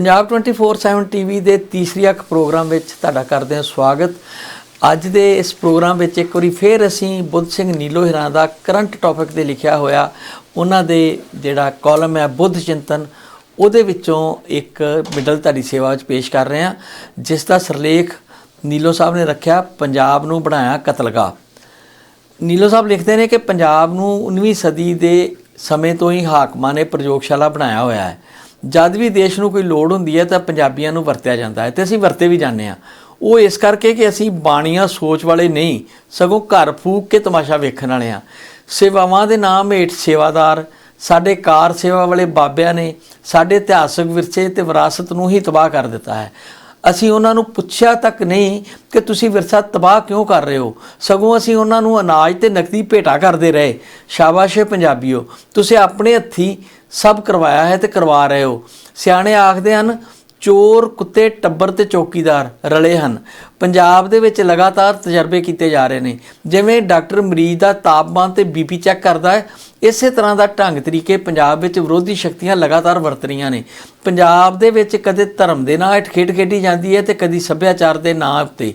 Punjab 24/7 TV ਦੇ ਤੀਸਰੀ ਅੱਖ ਪ੍ਰੋਗਰਾਮ ਵਿੱਚ ਤੁਹਾਡਾ ਕਰਦੇ ਹਾਂ ਸਵਾਗਤ। ਅੱਜ ਦੇ ਇਸ ਪ੍ਰੋਗਰਾਮ ਵਿੱਚ ਇੱਕ ਵਾਰੀ ਫੇਰ ਅਸੀਂ ਬੁੱਧ ਸਿੰਘ ਨੀਲੋ ਹਿਰਾਂ ਦਾ ਕਰੰਟ ਟੌਪਿਕ ਤੇ ਲਿਖਿਆ ਹੋਇਆ। ਉਹਨਾਂ ਦੇ ਜਿਹੜਾ ਕਾਲਮ ਹੈ ਬੁੱਧ ਚਿੰਤਨ, ਉਹਦੇ ਵਿੱਚੋਂ ਇੱਕ ਮਿਡਲ ਤੁਹਾਡੀ ਸੇਵਾ ਵਿੱਚ ਪੇਸ਼ ਕਰ ਰਹੇ ਹਾਂ, ਜਿਸ ਦਾ ਸਿਰਲੇਖ ਨੀਲੋ ਸਾਹਿਬ ਨੇ ਰੱਖਿਆ, ਪੰਜਾਬ ਨੂੰ ਬਣਾਇਆ ਕਤਲਗਾ। ਨੀਲੋ ਸਾਹਿਬ ਲਿਖਦੇ ਨੇ ਕਿ ਪੰਜਾਬ ਨੂੰ 19ਵੀਂ ਸਦੀ ਦੇ ਸਮੇਂ ਤੋਂ ਹੀ ਹਾਕਮਾਂ ਨੇ ਪ੍ਰਯੋਗਸ਼ਾਲਾ ਬਣਾਇਆ ਹੋਇਆ ਹੈ। ਜਦ ਵੀ ਦੇਸ਼ ਨੂੰ ਕੋਈ ਲੋੜ ਹੁੰਦੀ ਹੈ ਤਾਂ ਪੰਜਾਬੀਆਂ ਨੂੰ ਵਰਤਿਆ ਜਾਂਦਾ ਹੈ ਤੇ ਅਸੀਂ ਵਰਤੇ ਵੀ ਜਾਂਦੇ ਆ ਉਹ ਇਸ ਕਰਕੇ ਕਿ ਅਸੀਂ ਬਾਣੀਆਂ ਸੋਚ ਵਾਲੇ ਨਹੀਂ, ਸਗੋਂ ਘਰ ਫੂਕ ਕੇ ਤਮਾਸ਼ਾ ਵੇਖਣ ਵਾਲੇ ਆ ਸੇਵਾਵਾਂ ਦੇ ਨਾਮ ਹੇਠ ਸੇਵਾਦਾਰ, ਸਾਡੇ ਕਾਰ ਸੇਵਾ ਵਾਲੇ ਬਾਬਿਆਂ ਨੇ ਸਾਡੇ ਇਤਿਹਾਸਕ ਵਿਰਸੇ ਤੇ ਵਿਰਾਸਤ ਨੂੰ ਹੀ ਤਬਾਹ ਕਰ ਦਿੱਤਾ ਹੈ। ਅਸੀਂ ਉਹਨਾਂ ਨੂੰ ਪੁੱਛਿਆ ਤੱਕ ਨਹੀਂ ਕਿ ਤੁਸੀਂ ਵਿਰਸਾ ਤਬਾਹ ਕਿਉਂ ਕਰ ਰਹੇ ਹੋ? ਸਗੋਂ ਅਸੀਂ ਉਹਨਾਂ ਨੂੰ ਅਨਾਜ ਤੇ ਨਕਦੀ ਭੇਟਾ ਕਰਦੇ ਰਹੇ। ਸ਼ਾਬਾਸ਼ ਏ ਪੰਜਾਬੀਓ, ਤੁਸੀਂ ਆਪਣੇ ਹੱਥੀ ਸਭ ਕਰਵਾਇਆ ਹੈ ਤੇ ਕਰਵਾ ਰਹੇ ਹੋ। ਸਿਆਣੇ ਆਖਦੇ ਹਨ ਚੋਰ ਕੁੱਤੇ ਟੱਬਰ ਤੇ ਚੌਕੀਦਾਰ ਰਲੇ ਹਨ। ਪੰਜਾਬ ਦੇ ਵਿੱਚ ਲਗਾਤਾਰ ਤਜਰਬੇ ਕੀਤੇ ਜਾ ਰਹੇ ਨੇ। ਜਿਵੇਂ ਡਾਕਟਰ ਮਰੀਜ਼ ਦਾ ਤਾਪਮਾਨ ਤੇ ਬੀਪੀ ਚੈੱਕ ਕਰਦਾ ਹੈ, ਇਸੇ ਤਰ੍ਹਾਂ ਦਾ ਢੰਗ ਤਰੀਕੇ ਪੰਜਾਬ ਵਿੱਚ ਵਿਰੋਧੀ ਸ਼ਕਤੀਆਂ ਲਗਾਤਾਰ ਵਰਤ ਰਹੀਆਂ ਨੇ। ਪੰਜਾਬ ਦੇ ਵਿੱਚ ਕਦੇ ਧਰਮ ਦੇ ਨਾਂ ਹੇਠ ਖੇਡ ਖੇਡੀ ਜਾਂਦੀ ਹੈ ਤੇ ਕਦੀ ਸੱਭਿਆਚਾਰ ਦੇ ਨਾਂ ਉੱਤੇ।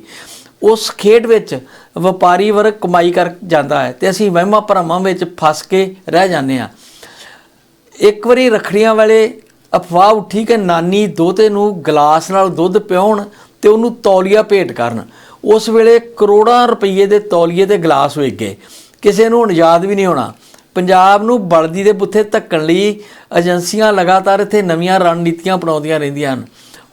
ਉਸ ਖੇਡ ਵਿੱਚ ਵਪਾਰੀ ਵਰਗ ਕਮਾਈ ਕਰ ਜਾਂਦਾ ਹੈ ਤੇ ਅਸੀਂ ਵਹਿਮਾਂ ਭਰਮਾਂ ਵਿੱਚ ਫਸ ਕੇ ਰਹਿ ਜਾਂਦੇ ਹਾਂ। ਇੱਕ ਵਾਰੀ ਰਖੜੀਆਂ ਵਾਲੇ ਅਫਵਾਹ ਉੱਠੀ ਕਿ ਨਾਨੀ ਦੋਤੇ ਨੂੰ ਗਲਾਸ ਨਾਲ ਦੁੱਧ ਪਿਉਣ ਤੇ ਉਹਨੂੰ ਤੌਲੀਆ ਭੇਟ ਕਰਨ। ਉਸ ਵੇਲੇ ਕਰੋੜਾਂ ਰੁਪਏ ਦੇ ਤੌਲੀਏ ਤੇ ਗਲਾਸ ਵੇਚ ਗਏ। ਕਿਸੇ ਨੂੰ ਹੁਣ ਯਾਦ ਵੀ ਨਹੀਂ ਹੋਣਾ। ਪੰਜਾਬ ਨੂੰ ਬਲਦੀ ਦੇ ਬੁੱਥੇ ਧੱਕਣ ਲਈ ਏਜੰਸੀਆਂ ਲਗਾਤਾਰ ਇੱਥੇ ਨਵੀਆਂ ਰਣਨੀਤੀਆਂ ਅਪਣਾਉਂਦੀਆਂ ਰਹਿੰਦੀਆਂ ਹਨ।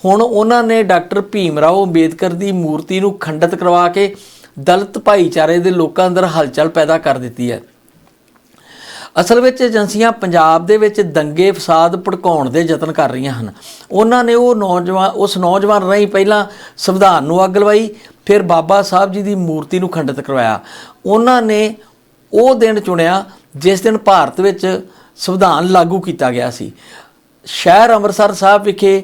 ਹੁਣ ਉਹਨਾਂ ਨੇ ਡਾਕਟਰ ਭੀਮ ਰਾਓ ਅੰਬੇਦਕਰ ਦੀ ਮੂਰਤੀ ਨੂੰ ਖੰਡਿਤ ਕਰਵਾ ਕੇ ਦਲਿਤ ਭਾਈਚਾਰੇ ਦੇ ਲੋਕਾਂ ਅੰਦਰ ਹਲਚਲ ਪੈਦਾ ਕਰ ਦਿੱਤੀ ਹੈ। ਅਸਲ ਵਿੱਚ ਏਜੰਸੀਆਂ ਪੰਜਾਬ ਦੇ ਵਿੱਚ ਦੰਗੇ, ਫਸਾਦ ਭੜਕਾਉਣ ਦੇ ਯਤਨ ਕਰ ਰਹੀਆਂ ਹਨ। ਉਹਨਾਂ ਨੇ ਉਹ ਨੌਜਵਾਨ, ਉਸ ਨੌਜਵਾਨ ਰਾਹੀਂ ਪਹਿਲਾਂ ਸੰਵਿਧਾਨ ਨੂੰ ਅੱਗ ਲਵਾਈ, ਫਿਰ ਬਾਬਾ ਸਾਹਿਬ ਜੀ ਦੀ ਮੂਰਤੀ ਨੂੰ ਖੰਡਿਤ ਕਰਵਾਇਆ। ਉਹਨਾਂ ਨੇ ਉਹ ਦਿਨ ਚੁਣਿਆ ਜਿਸ ਦਿਨ ਭਾਰਤ ਵਿੱਚ ਸੰਵਿਧਾਨ ਲਾਗੂ ਕੀਤਾ ਗਿਆ ਸੀ। ਸ਼ਹਿਰ ਅੰਮ੍ਰਿਤਸਰ ਸਾਹਿਬ ਵਿਖੇ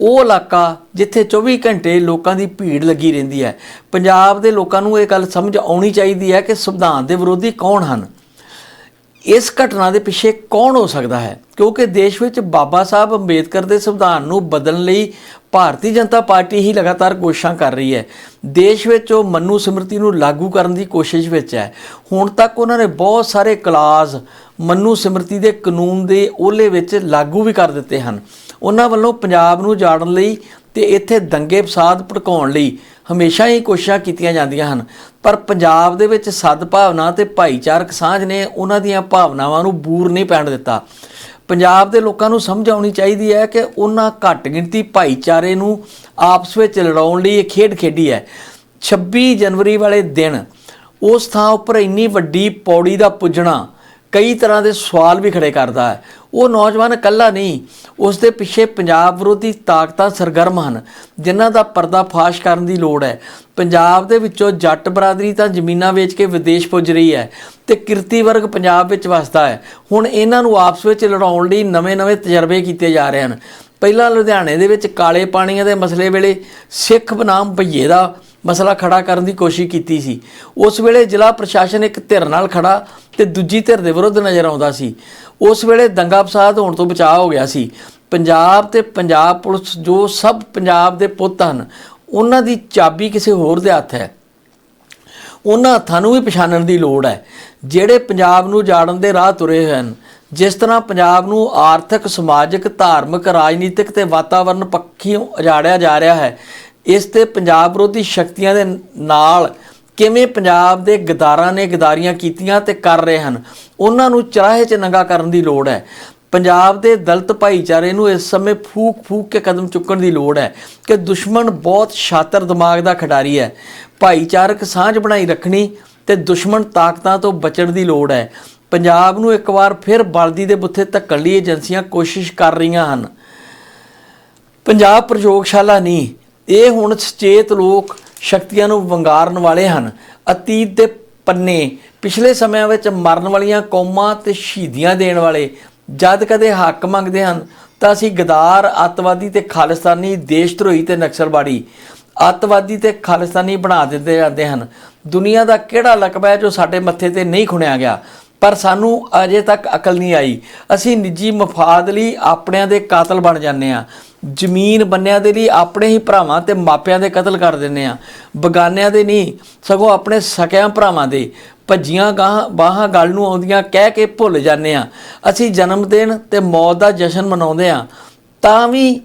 ਉਹ ਇਲਾਕਾ ਜਿੱਥੇ 24 ਘੰਟੇ ਲੋਕਾਂ ਦੀ ਭੀੜ ਲੱਗੀ ਰਹਿੰਦੀ ਹੈ। ਪੰਜਾਬ ਦੇ ਲੋਕਾਂ ਨੂੰ ਇਹ ਗੱਲ ਸਮਝ ਆਉਣੀ ਚਾਹੀਦੀ ਹੈ ਕਿ ਸੰਵਿਧਾਨ ਦੇ ਵਿਰੋਧੀ ਕੌਣ ਹਨ? ਇਸ ਘਟਨਾ ਦੇ ਪਿੱਛੇ ਕੌਣ ਹੋ ਸਕਦਾ ਹੈ? ਕਿਉਂਕਿ ਦੇਸ਼ ਵਿੱਚ ਬਾਬਾ ਸਾਹਿਬ ਅੰਬੇਦਕਰ ਦੇ ਸੰਵਿਧਾਨ ਨੂੰ ਬਦਲਣ ਲਈ ਭਾਰਤੀ ਜਨਤਾ ਪਾਰਟੀ ਹੀ ਲਗਾਤਾਰ ਕੋਸ਼ਿਸ਼ਾਂ ਕਰ ਰਹੀ ਹੈ। ਦੇਸ਼ ਵਿੱਚ ਉਹ ਮਨੂ ਸਮ੍ਰਿਤੀ ਨੂੰ ਲਾਗੂ ਕਰਨ ਦੀ ਕੋਸ਼ਿਸ਼ ਵਿੱਚ ਹੈ। ਹੁਣ ਤੱਕ ਉਹਨਾਂ ਨੇ ਬਹੁਤ ਸਾਰੇ ਕਲਾਜ਼ ਮਨੂ ਸਮ੍ਰਿਤੀ ਦੇ ਕਾਨੂੰਨ ਦੇ ਓਲੇ ਵਿੱਚ ਲਾਗੂ ਵੀ ਕਰ ਦਿੱਤੇ ਹਨ। ਉਹਨਾਂ ਵੱਲੋਂ ਪੰਜਾਬ ਨੂੰ ਜਾੜਨ ਲਈ ਤੇ ਇੱਥੇ ਦੰਗੇ ਫਸਾਦ ਭੜਕਾਉਣ ਲਈ ਹਮੇਸ਼ਾ ਹੀ ਕੋਸ਼ਿਸ਼ਾਂ ਕੀਤੀਆਂ ਜਾਂਦੀਆਂ ਹਨ। ਪਰ ਪੰਜਾਬ ਦੇ ਵਿੱਚ ਸਦਭਾਵਨਾ ਤੇ ਭਾਈਚਾਰਕ ਸਾਂਝ ਨੇ ਉਹਨਾਂ ਦੀਆਂ ਭਾਵਨਾਵਾਂ ਨੂੰ ਬੂਰ ਨਹੀਂ ਪੈਣ ਦਿੱਤਾ। ਪੰਜਾਬ ਦੇ ਲੋਕਾਂ ਨੂੰ ਸਮਝ ਆਉਣੀ ਚਾਹੀਦੀ ਹੈ ਕਿ ਉਹਨਾਂ ਘੱਟ ਗਿਣਤੀ ਭਾਈਚਾਰੇ ਨੂੰ ਆਪਸ ਵਿੱਚ ਲੜਾਉਣ ਲਈ ਇਹ ਖੇਡ ਖੇਡੀ ਹੈ। 26 ਜਨਵਰੀ ਵਾਲੇ ਦਿਨ ਉਸ ਥਾਂ ਉੱਪਰ ਇੰਨੀ ਵੱਡੀ ਪੌੜੀ ਦਾ ਪੁੱਜਣਾ ਕਈ ਤਰ੍ਹਾਂ ਦੇ ਸਵਾਲ ਵੀ ਖੜੇ ਕਰਦਾ ਹੈ। ਉਹ ਨੌਜਵਾਨ ਇਕੱਲਾ ਨਹੀਂ ਉਸ ਦੇ ਪਿੱਛੇ ਪੰਜਾਬ ਵਿਰੋਧੀ ਤਾਕਤਾਂ ਸਰਗਰਮ ਹਨ, ਜਿਨ੍ਹਾਂ ਦਾ ਪਰਦਾਫਾਸ਼ ਕਰਨ ਦੀ ਲੋੜ ਹੈ। ਪੰਜਾਬ ਦੇ ਵਿੱਚੋਂ ਜੱਟ ਬਰਾਦਰੀ ਤਾਂ ਜ਼ਮੀਨਾਂ ਵੇਚ ਕੇ ਵਿਦੇਸ਼ ਪੁੱਜ ਰਹੀ ਹੈ ਤੇ ਕਿਰਤੀ ਵਰਗ ਪੰਜਾਬ ਵਿੱਚ ਵਸਦਾ ਹੈ। ਹੁਣ ਇਹਨਾਂ ਨੂੰ ਆਪਸ ਵਿੱਚ ਲੜਾਉਣ ਲਈ ਨਵੇਂ-ਨਵੇਂ ਤਜਰਬੇ ਕੀਤੇ ਜਾ ਰਹੇ ਹਨ। ਪਹਿਲਾਂ ਲੁਧਿਆਣੇ ਦੇ ਵਿੱਚ ਕਾਲੇ ਪਾਣੀਆਂ ਦੇ ਮਸਲੇ ਵੇਲੇ ਸਿੱਖ ਬਨਾਮ ਭਈਏ ਦਾ ਮਸਲਾ ਖੜਾ ਕਰਨ ਦੀ ਕੋਸ਼ਿਸ਼ ਕੀਤੀ ਸੀ। ਉਸ ਵੇਲੇ ਜ਼ਿਲ੍ਹਾ ਪ੍ਰਸ਼ਾਸਨ ਇੱਕ ਧਿਰ ਨਾਲ ਖੜਾ ਤੇ ਦੂਜੀ ਧਿਰ ਦੇ ਵਿਰੁੱਧ ਨਜ਼ਰ ਆਉਂਦਾ ਸੀ। ਉਸ ਵੇਲੇ ਦੰਗਾ ਫਸਾਦ ਹੋਣ ਤੋਂ ਬਚਾਅ ਹੋ ਗਿਆ ਸੀ। ਪੰਜਾਬ ਤੇ ਪੰਜਾਬ ਪੁਲਿਸ ਜੋ ਸਭ ਪੰਜਾਬ ਦੇ ਪੁੱਤ ਹਨ, ਉਹਨਾਂ ਦੀ ਚਾਬੀ ਕਿਸੇ ਹੋਰ ਦੇ ਹੱਥ ਹੈ। ਉਹਨਾਂ ਹੱਥਾਂ ਨੂੰ ਵੀ ਪਛਾਣਨ ਦੀ ਲੋੜ ਹੈ। ਜਿਹੜੇ ਪੰਜਾਬ ਨੂੰ ਜਾੜਨ ਦੇ ਰਾਹ ਤੁਰੇ ਹੋਏ ਹਨ, ਜਿਸ ਤਰ੍ਹਾਂ ਪੰਜਾਬ ਨੂੰ ਆਰਥਿਕ, ਸਮਾਜਿਕ, ਧਾਰਮਿਕ, ਰਾਜਨੀਤਿਕ ਤੇ ਵਾਤਾਵਰਣ ਪੱਖੀਓਂ ਉਜਾੜਿਆ ਜਾ ਰਿਹਾ ਹੈ, ਇਸ ਤੇ ਪੰਜਾਬ ਵਿਰੋਧੀ ਸ਼ਕਤੀਆਂ ਦੇ ਨਾਲ ਕਿਵੇਂ ਪੰਜਾਬ ਦੇ ਗਦਾਰਾਂ ਨੇ ਗਦਾਰੀਆਂ ਕੀਤੀਆਂ ਤੇ ਕਰ ਰਹੇ ਹਨ, ਉਹਨਾਂ ਨੂੰ ਚਰਾਹੇ 'ਚ ਨੰਗਾ ਕਰਨ ਦੀ ਲੋੜ ਹੈ। ਪੰਜਾਬ ਦੇ ਦਲਤ ਭਾਈਚਾਰੇ ਨੂੰ ਇਸ ਸਮੇਂ ਫੂਕ ਫੂਕ ਕੇ ਕਦਮ ਚੁੱਕਣ ਦੀ ਲੋੜ ਹੈ ਕਿ ਦੁਸ਼ਮਣ ਬਹੁਤ ਸ਼ਾਤਰ ਦਿਮਾਗ ਦਾ ਖਿਡਾਰੀ ਹੈ। ਭਾਈਚਾਰਕ ਸਾਂਝ ਬਣਾਈ ਰੱਖਣੀ ਤੇ ਦੁਸ਼ਮਣ ਤਾਕਤਾਂ ਤੋਂ ਬਚਣ ਦੀ ਲੋੜ ਹੈ। ਪੰਜਾਬ ਨੂੰ ਇੱਕ ਵਾਰ ਫਿਰ ਬਲਦੀ ਦੇ ਬੁੱਥੇ ਧੱਕਣ ਲਈ ਏਜੰਸੀਆਂ ਕੋਸ਼ਿਸ਼ ਕਰ ਰਹੀਆਂ ਹਨ। ਪੰਜਾਬ ਪ੍ਰਯੋਗਸ਼ਾਲਾ ਨਹੀਂ। ਇਹ ਹੁਣ ਸੁਚੇਤ ਲੋਕ ਸ਼ਕਤੀਆਂ ਨੂੰ ਵੰਗਾਰਨ ਵਾਲੇ ਹਨ। ਅਤੀਤ ਦੇ ਪੰਨੇ ਪਿਛਲੇ ਸਮਿਆਂ ਵਿੱਚ ਮਰਨ ਵਾਲੀਆਂ ਕੌਮਾਂ ਤੇ ਸ਼ਹੀਦੀਆਂ ਦੇਣ ਵਾਲੇ ਜਦ ਕਦੇ ਹੱਕ ਮੰਗਦੇ ਹਨ, ਤਾਂ ਅਸੀਂ ਗਦਾਰ, ਅੱਤਵਾਦੀ ਤੇ ਖਾਲਿਸਤਾਨੀ ਦੇਸ਼ ਧਰੋਹੀ ਤੇ ਨਕਸਲਵਾੜੀ, ਅੱਤਵਾਦੀ ਤੇ ਖਾਲਿਸਤਾਨੀ ਬਣਾ ਦਿੱਤੇ ਜਾਂਦੇ ਹਨ। ਦੁਨੀਆ ਦਾ ਕਿਹੜਾ ਲਕਬਾ ਹੈ ਜੋ ਸਾਡੇ ਮੱਥੇ ਤੇ ਨਹੀਂ ਖੁਣਿਆ ਗਿਆ? ਪਰ ਸਾਨੂੰ ਅਜੇ ਤੱਕ ਅਕਲ ਨਹੀਂ ਆਈ। ਅਸੀਂ ਨਿੱਜੀ ਮਫਾਦ ਲਈ ਆਪਣਿਆਂ ਦੇ ਕਾਤਲ ਬਣ ਜਾਂਦੇ ਆ ਜ਼ਮੀਨ ਬੰਨਿਆਂ ਦੇ ਲਈ ਆਪਣੇ ਹੀ ਭਰਾਵਾਂ ਤੇ ਮਾਪਿਆਂ ਦੇ ਕਤਲ ਕਰ ਦਿੰਦੇ ਆ। ਬਗਾਨਿਆਂ ਦੇ ਨਹੀਂ, ਸਗੋਂ ਆਪਣੇ ਸਕਿਆਂ ਭਰਾਵਾਂ ਦੇ। ਭੱਜੀਆਂ ਗਾਹਾਂ, ਬਾਹਾਂ ਗੱਲ ਨੂੰ ਆਉਂਦੀਆਂ ਕਹਿ ਕੇ ਭੁੱਲ ਜਾਂਦੇ ਆ। ਅਸੀਂ ਜਨਮ ਦਿਨ ਤੇ ਮੌਤ ਦਾ ਜਸ਼ਨ ਮਨਾਉਂਦੇ ਆ। ਤਾਂ ਵੀ,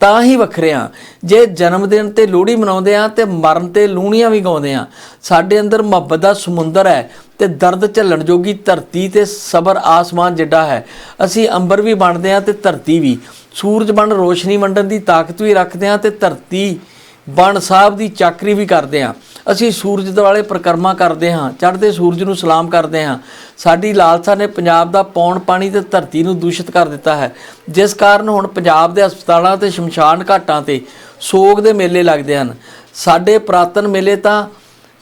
ਤਾਂ ਹੀ ਵੱਖਰੇ ਆ। ਜੇ ਜਨਮ ਦਿਨ ਤੇ ਲੋਹੜੀ ਮਨਾਉਂਦੇ ਆ ਤੇ ਮਰਨ ਤੇ ਲੂਣੀਆਂ ਵੀ ਗਾਉਂਦੇ ਆ। ਸਾਡੇ ਅੰਦਰ ਮੁਹੱਬਤ ਦਾ ਸਮੁੰਦਰ ਹੈ ਤੇ ਦਰਦ ਝੱਲਣ ਜੋਗੀ ਧਰਤੀ ਤੇ ਸਬਰ ਆਸਮਾਨ ਜਿੱਡਾ ਹੈ। ਅਸੀਂ ਅੰਬਰ ਵੀ ਬਣਦੇ ਆ ਤੇ ਧਰਤੀ ਵੀ। ਸੂਰਜ ਬਣ ਰੋਸ਼ਨੀ ਵੰਡਣ ਦੀ ਤਾਕਤ ਵੀ ਰੱਖਦੇ ਆ ਤੇ ਧਰਤੀ ਬਣ ਸਾਹਿਬ ਦੀ ਚਾਕਰੀ ਵੀ ਕਰਦੇ ਹਾਂ। ਅਸੀਂ ਸੂਰਜ ਦੁਆਲੇ ਪ੍ਰਕਰਮਾ ਕਰਦੇ ਹਾਂ, ਚੜ੍ਹਦੇ ਸੂਰਜ ਨੂੰ ਸਲਾਮ ਕਰਦੇ ਹਾਂ। ਸਾਡੀ ਲਾਲਸਾ ਨੇ ਪੰਜਾਬ ਦਾ ਪੌਣ ਪਾਣੀ ਤੇ ਧਰਤੀ ਨੂੰ ਦੂਸ਼ਿਤ ਕਰ ਦਿੱਤਾ ਹੈ। ਜਿਸ ਕਾਰਨ ਹੁਣ ਪੰਜਾਬ ਦੇ ਹਸਪਤਾਲਾਂ ਤੇ ਸ਼ਮਸ਼ਾਨ ਘਾਟਾਂ ਤੇ ਸੋਗ ਦੇ ਮੇਲੇ ਲੱਗਦੇ ਹਨ। ਸਾਡੇ ਪ੍ਰਾਤਨ ਮੇਲੇ ਤਾਂ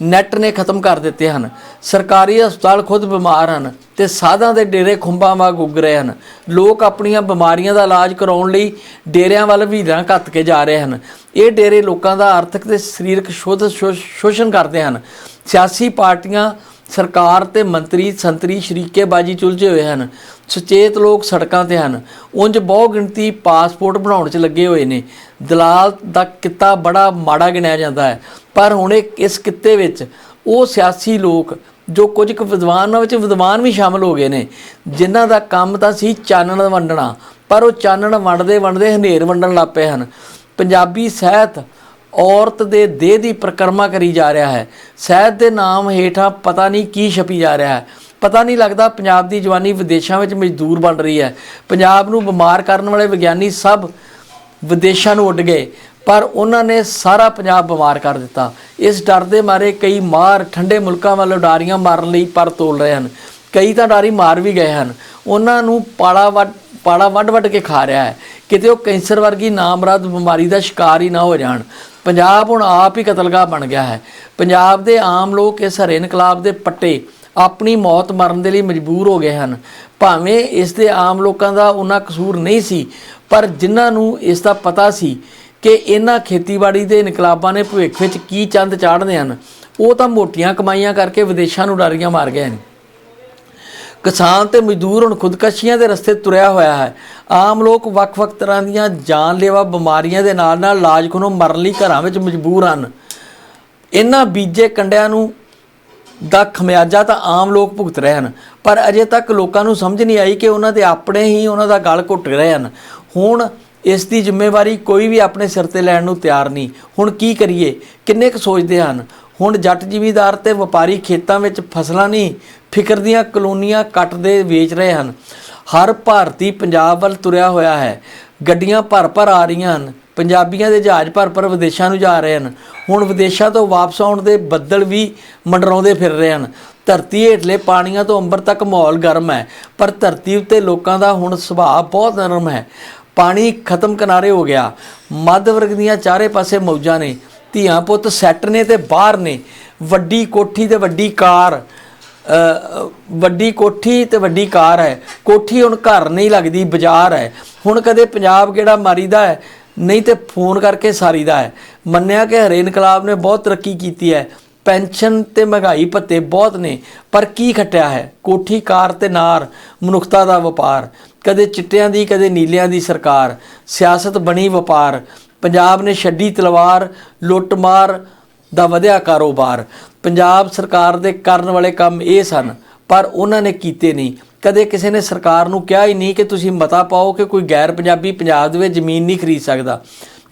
ਨੈੱਟ ਨੇ ਖਤਮ ਕਰ ਦਿੱਤੇ ਹਨ। ਸਰਕਾਰੀ ਹਸਪਤਾਲ ਖੁਦ ਬਿਮਾਰ ਹਨ ਤੇ ਸਾਧਾਂ ਦੇ ਡੇਰੇ ਖੁੰਬਾਂ ਵਾਂਗ ਉੱਗ ਰਹੇ ਹਨ। ਲੋਕ ਆਪਣੀਆਂ ਬਿਮਾਰੀਆਂ ਦਾ ਇਲਾਜ ਕਰਾਉਣ ਲਈ ਡੇਰਿਆਂ ਵੱਲ ਵੀਰਾਂ ਘੱਤ ਕੇ ਜਾ ਰਹੇ ਹਨ। ਇਹ ਡੇਰੇ ਲੋਕਾਂ ਦਾ ਆਰਥਿਕ ਤੇ ਸਰੀਰਕ ਸ਼ੋਧ ਸ਼ੋ- ਸ਼ੋਸ਼ਣ ਕਰਦੇ ਹਨ। ਸਿਆਸੀ ਪਾਰਟੀਆਂ ਸਰਕਾਰ ਤੇ ਮੰਤਰੀ, ਸੰਤਰੀ ਸ਼ਰੀਕੇਬਾਜੀ ਚੁਲਝੇ ਹੋਏ ਹਨ। ਸੁਚੇਤ ਲੋਕ ਸੜਕਾਂ ਤੇ ਹਨ। ਉਂਝ ਬਹੁ ਗਿਣਤੀ ਪਾਸਪੋਰਟ ਬਣਾਉਣ 'ਚ ਲੱਗੇ ਹੋਏ ਨੇ। ਦਲਾਲ ਦਾ ਕਿੱਤਾ ਬੜਾ ਮਾੜਾ ਗਿਣਿਆ ਜਾਂਦਾ ਹੈ। ਪਰ ਹੁਣ ਇਸ ਕਿੱਤੇ ਵਿੱਚ ਉਹ ਸਿਆਸੀ ਲੋਕ ਜੋ ਕੁਝ ਕੁ ਵਿਦਵਾਨਾਂ ਵਿੱਚ ਵਿਦਵਾਨ ਵੀ ਸ਼ਾਮਲ ਹੋ ਗਏ ਨੇ। ਜਿਨ੍ਹਾਂ ਦਾ ਕੰਮ ਤਾਂ ਸੀ ਚਾਨਣ ਵੰਡਣਾ। ਪਰ ਉਹ ਚਾਨਣ ਵੰਡਦੇ ਵੰਡਦੇ ਹਨੇਰ ਵੰਡਣ ਲੱਗ ਪਏ ਹਨ। ਪੰਜਾਬੀ ਸਾਹਿਤ ਔਰਤ ਦੇ ਦੇਹ ਦੀ ਪ੍ਰਕਰਮਾ ਕਰੀ ਜਾ ਰਿਹਾ ਹੈ। ਸਾਹਿਤ ਦੇ ਨਾਮ ਹੇਠਾਂ ਪਤਾ ਨਹੀਂ ਕੀ ਛਪੀ ਜਾ ਰਿਹਾ ਹੈ। ਪਤਾ ਨਹੀਂ ਲੱਗਦਾ ਪੰਜਾਬ ਦੀ ਜਵਾਨੀ ਵਿਦੇਸ਼ਾਂ ਵਿੱਚ ਮਜ਼ਦੂਰ ਬਣ ਰਹੀ ਹੈ। ਪੰਜਾਬ ਨੂੰ ਬਿਮਾਰ ਕਰਨ ਵਾਲੇ ਵਿਗਿਆਨੀ ਸਭ ਵਿਦੇਸ਼ਾਂ ਨੂੰ ਉੱਡ ਗਏ, ਪਰ ਉਹਨਾਂ ਨੇ ਸਾਰਾ ਪੰਜਾਬ ਬਿਮਾਰ ਕਰ ਦਿੱਤਾ। ਇਸ ਡਰ ਦੇ ਮਾਰੇ ਕਈ ਮਾਰ ਠੰਡੇ ਮੁਲਕਾਂ ਵੱਲੋਂ ਡਾਰੀਆਂ ਮਾਰਨ ਲਈ ਪਰ ਤੋਲ ਰਹੇ ਹਨ। ਕਈ ਤਾਂ ਡਾਰੀ ਮਾਰ ਵੀ ਗਏ ਹਨ। ਉਹਨਾਂ ਨੂੰ ਪਾਲਾ ਵੱਡ ਪਾਲਾ ਵੱਡ ਵੱਡ ਕੇ ਖਾ ਰਿਹਾ ਹੈ। ਕਿਤੇ ਉਹ ਕੈਂਸਰ ਵਰਗੀ ਨਾਮਰਦ ਬਿਮਾਰੀ ਦਾ ਸ਼ਿਕਾਰ ਹੀ ਨਾ ਹੋ ਜਾਣ। ਪੰਜਾਬ ਹੁਣ ਆਪ ਹੀ ਕਤਲਗਾਹ ਬਣ ਗਿਆ ਹੈ। ਪੰਜਾਬ ਦੇ ਆਮ ਲੋਕ ਇਸ ਹਰੇ ਇਨਕਲਾਬ ਦੇ ਪੱਟੇ ਆਪਣੀ ਮੌਤ ਮਰਨ ਦੇ ਲਈ ਮਜਬੂਰ ਹੋ ਗਏ ਹਨ। ਭਾਵੇਂ ਇਸ ਦੇ ਆਮ ਲੋਕਾਂ ਦਾ ਉਹਨਾਂ ਕਸੂਰ ਨਹੀਂ ਸੀ, ਪਰ ਜਿਨ੍ਹਾਂ ਨੂੰ ਇਸ ਦਾ ਪਤਾ ਸੀ ਕਿ ਇਹਨਾਂ ਖੇਤੀਬਾੜੀ ਦੇ ਇਨਕਲਾਬਾਂ ਨੇ ਭਵਿੱਖ ਵਿੱਚ ਕੀ ਚੰਦ ਚਾੜਨੇ ਹਨ, ਉਹ ਤਾਂ ਮੋਟੀਆਂ ਕਮਾਈਆਂ ਕਰਕੇ ਵਿਦੇਸ਼ਾਂ ਨੂੰ ਡਾਰੀਆਂ ਮਾਰ ਗਏ ਨੇ। ਕਿਸਾਨ ਤੇ ਮਜ਼ਦੂਰ ਹੁਣ ਖੁਦਕਸ਼ੀਆਂ ਦੇ ਰਸਤੇ ਤੁਰਿਆ ਹੋਇਆ ਹੈ। ਆਮ ਲੋਕ ਵੱਖ-ਵੱਖ ਤਰ੍ਹਾਂ ਦੀਆਂ ਜਾਨਲੇਵਾ ਬਿਮਾਰੀਆਂ ਦੇ ਨਾਲ-ਨਾਲ ਇਲਾਜ ਕੋਲੋਂ ਮਰਨ ਲਈ ਘਰਾਂ ਵਿੱਚ ਮਜਬੂਰ ਹਨ। ਇਹਨਾਂ ਬੀਜੇ ਕੰਡਿਆਂ ਨੂੰ ਦਾ ਖਮਿਆਜਾ ਤਾਂ ਆਮ ਲੋਕ ਭੁਗਤ ਰਹੇ ਹਨ, ਪਰ ਅਜੇ ਤੱਕ ਲੋਕਾਂ ਨੂੰ ਸਮਝ ਨਹੀਂ ਆਈ ਕਿ ਉਹਨਾਂ ਦੇ ਆਪਣੇ ਹੀ ਉਹਨਾਂ ਦਾ ਗਲ ਘੁੱਟ ਰਹੇ ਹਨ। ਹੁਣ ਇਸ ਦੀ ਜ਼ਿੰਮੇਵਾਰੀ ਕੋਈ ਵੀ ਆਪਣੇ ਸਿਰ ਤੇ ਲੈਣ ਨੂੰ ਤਿਆਰ ਨਹੀਂ। ਹੁਣ ਕੀ ਕਰੀਏ? ਕਿੰਨੇ ਕੁ ਸੋਚਦੇ ਹਨ? ਹੁਣ ਜੱਟ ਜ਼ਿਮੀਂਦਾਰ ਤੇ ਵਪਾਰੀ ਖੇਤਾਂ ਵਿੱਚ ਫਸਲਾਂ ਨਹੀਂ, ਫਿਕਰ ਦੀਆਂ ਕਲੋਨੀਆਂ ਕੱਟਦੇ ਵੇਚ ਰਹੇ ਹਨ। ਹਰ ਭਾਰਤੀ ਪੰਜਾਬ ਵੱਲ ਤੁਰਿਆ ਹੋਇਆ ਹੈ। ਗੱਡੀਆਂ ਭਰ ਭਰ ਆ ਰਹੀਆਂ ਹਨ। ਪੰਜਾਬੀਆਂ ਦੇ ਜਹਾਜ਼ ਭਰ ਭਰ ਵਿਦੇਸ਼ਾਂ ਨੂੰ ਜਾ ਰਹੇ ਹਨ। ਹੁਣ ਵਿਦੇਸ਼ਾਂ ਤੋਂ ਵਾਪਸ ਆਉਣ ਦੇ ਬੱਦਲ ਵੀ ਮੰਡਰਾਉਂਦੇ ਫਿਰ ਰਹੇ ਹਨ। ਧਰਤੀ ਹੇਠਲੇ ਪਾਣੀਆਂ ਤੋਂ ਅੰਬਰ ਤੱਕ ਮਾਹੌਲ ਗਰਮ ਹੈ, ਪਰ ਧਰਤੀ ਉੱਤੇ ਲੋਕਾਂ ਦਾ ਹੁਣ ਸੁਭਾਅ ਬਹੁਤ ਨਰਮ ਹੈ। ਪਾਣੀ ਖਤਮ ਕਿਨਾਰੇ ਹੋ ਗਿਆ। ਮੱਧ ਵਰਗ ਦੀਆਂ ਚਾਰੇ ਪਾਸੇ ਮੌਜਾਂ ਨੇ। ਧੀਆਂ ਪੁੱਤ ਸੈੱਟ ਨੇ ਤੇ ਬਾਹਰ ਨੇ। ਵੱਡੀ ਕੋਠੀ ਤੇ ਵੱਡੀ ਕਾਰ ਵੱਡੀ ਕੋਠੀ ਤੇ ਵੱਡੀ ਕਾਰ ਹੈ। ਕੋਠੀ ਹੁਣ ਘਰ ਨਹੀਂ ਲੱਗਦੀ, ਬਾਜ਼ਾਰ ਹੈ। ਹੁਣ ਕਦੇ ਪੰਜਾਬ ਕਿਹੜਾ ਮਾਰੀਦਾ ਹੈ? ਨਹੀਂ ਤੇ ਫੋਨ ਕਰਕੇ ਸਾਰੀਦਾ ਹੈ। ਮੰਨਿਆ ਕਿ ਹਰੇ ਇਨਕਲਾਬ ਨੇ ਬਹੁਤ ਤਰੱਕੀ ਕੀਤੀ ਹੈ। ਪੈਨਸ਼ਨ ਤੇ ਮਹਿੰਗਾਈ ਭੱਤੇ ਬਹੁਤ ਨੇ, ਪਰ ਕੀ ਖਟਿਆ ਹੈ? ਕੋਠੀ, ਕਾਰ ਤੇ ਨਾਰ, ਮਨੁੱਖਤਾ ਦਾ ਵਪਾਰ। ਕਦੇ ਚਿੱਟਿਆਂ ਦੀ, ਕਦੇ ਨੀਲਿਆਂ ਦੀ ਸਰਕਾਰ। ਸਿਆਸਤ ਬਣੀ ਵਪਾਰ। ਪੰਜਾਬ ਨੇ ਛੱਡੀ ਤਲਵਾਰ ਲੁੱਟਮਾਰ ਦਾ ਵਧਿਆ ਕਾਰੋਬਾਰ। ਪੰਜਾਬ ਸਰਕਾਰ ਦੇ ਕਰਨ ਵਾਲੇ ਕੰਮ ਇਹ ਸਨ, ਪਰ ਉਹਨਾਂ ਨੇ ਕੀਤੇ ਨਹੀਂ। ਕਦੇ ਕਿਸੇ ਨੇ ਸਰਕਾਰ ਨੂੰ ਕਿਹਾ ਹੀ ਨਹੀਂ ਕਿ ਤੁਸੀਂ ਮਤਾ ਪਾਓ ਕਿ ਕੋਈ ਗੈਰ ਪੰਜਾਬੀ ਪੰਜਾਬ ਦੇ ਵਿੱਚ ਜ਼ਮੀਨ ਨਹੀਂ ਖਰੀਦ ਸਕਦਾ।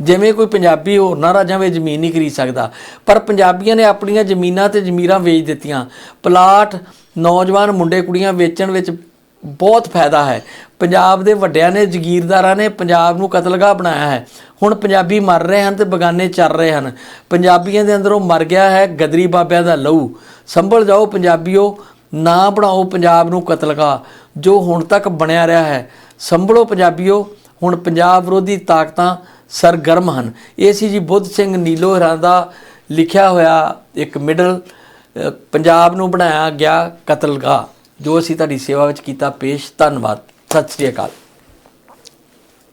ਜਿਵੇਂ ਕੋਈ ਪੰਜਾਬੀ ਹੋਰਨਾਂ ਰਾਜਾਂ ਵਿੱਚ ਜ਼ਮੀਨ ਨਹੀਂ ਖਰੀਦ ਸਕਦਾ। ਪਰ ਪੰਜਾਬੀਆਂ ਨੇ ਆਪਣੀਆਂ ਜ਼ਮੀਨਾਂ ਤੇ ਜ਼ਮੀਰਾਂ ਵੇਚ ਦਿੱਤੀਆਂ। ਪਲਾਟ, ਨੌਜਵਾਨ ਮੁੰਡੇ ਕੁੜੀਆਂ ਵੇਚਣ ਵਿੱਚ ਬਹੁਤ ਫਾਇਦਾ ਹੈ। ਪੰਜਾਬ ਦੇ ਵੱਡਿਆਂ ਨੇ, ਜ਼ਗੀਰਦਾਰਾਂ ਨੇ ਪੰਜਾਬ ਨੂੰ ਕਤਲਗਾਹ ਬਣਾਇਆ ਹੈ। ਹੁਣ ਪੰਜਾਬੀ ਮਰ ਰਹੇ ਹਨ ਤੇ ਬਗਾਨੇ ਚੱਲ ਰਹੇ ਹਨ। ਪੰਜਾਬੀਆਂ ਦੇ ਅੰਦਰੋਂ ਮਰ ਗਿਆ ਹੈ ਗਦਰੀ ਬਾਬਿਆਂ ਦਾ ਲਹੂ। ਸੰਭਲ ਜਾਓ ਪੰਜਾਬੀਓ, ਨਾ ਬਣਾਓ ਪੰਜਾਬ ਨੂੰ ਕਤਲਗਾਹ ਜੋ ਹੁਣ ਤੱਕ ਬਣਿਆ ਰਿਹਾ ਹੈ। ਸੰਭਲੋ ਪੰਜਾਬੀਓ, ਹੁਣ ਪੰਜਾਬ ਵਿਰੋਧੀ ਤਾਕਤਾਂ ਸਰਗਰਮ ਹਨ। ਇਹ ਸੀ ਜੀ ਬੁੱਧ ਸਿੰਘ ਨੀਲੋ ਹਰਾਂ ਦਾ ਲਿਖਿਆ ਹੋਇਆ ਇੱਕ ਮਿਡਲ ਪੰਜਾਬ ਨੂੰ ਬਣਾਇਆ ਗਿਆ ਕਤਲਗਾਹ ਜੋ ਅਸੀਂ ਤੁਹਾਡੀ ਸੇਵਾ ਵਿੱਚ ਕੀਤਾ ਪੇਸ਼ ਧੰਨਵਾਦ। ਸਤਿ ਸ੍ਰੀ ਅਕਾਲ।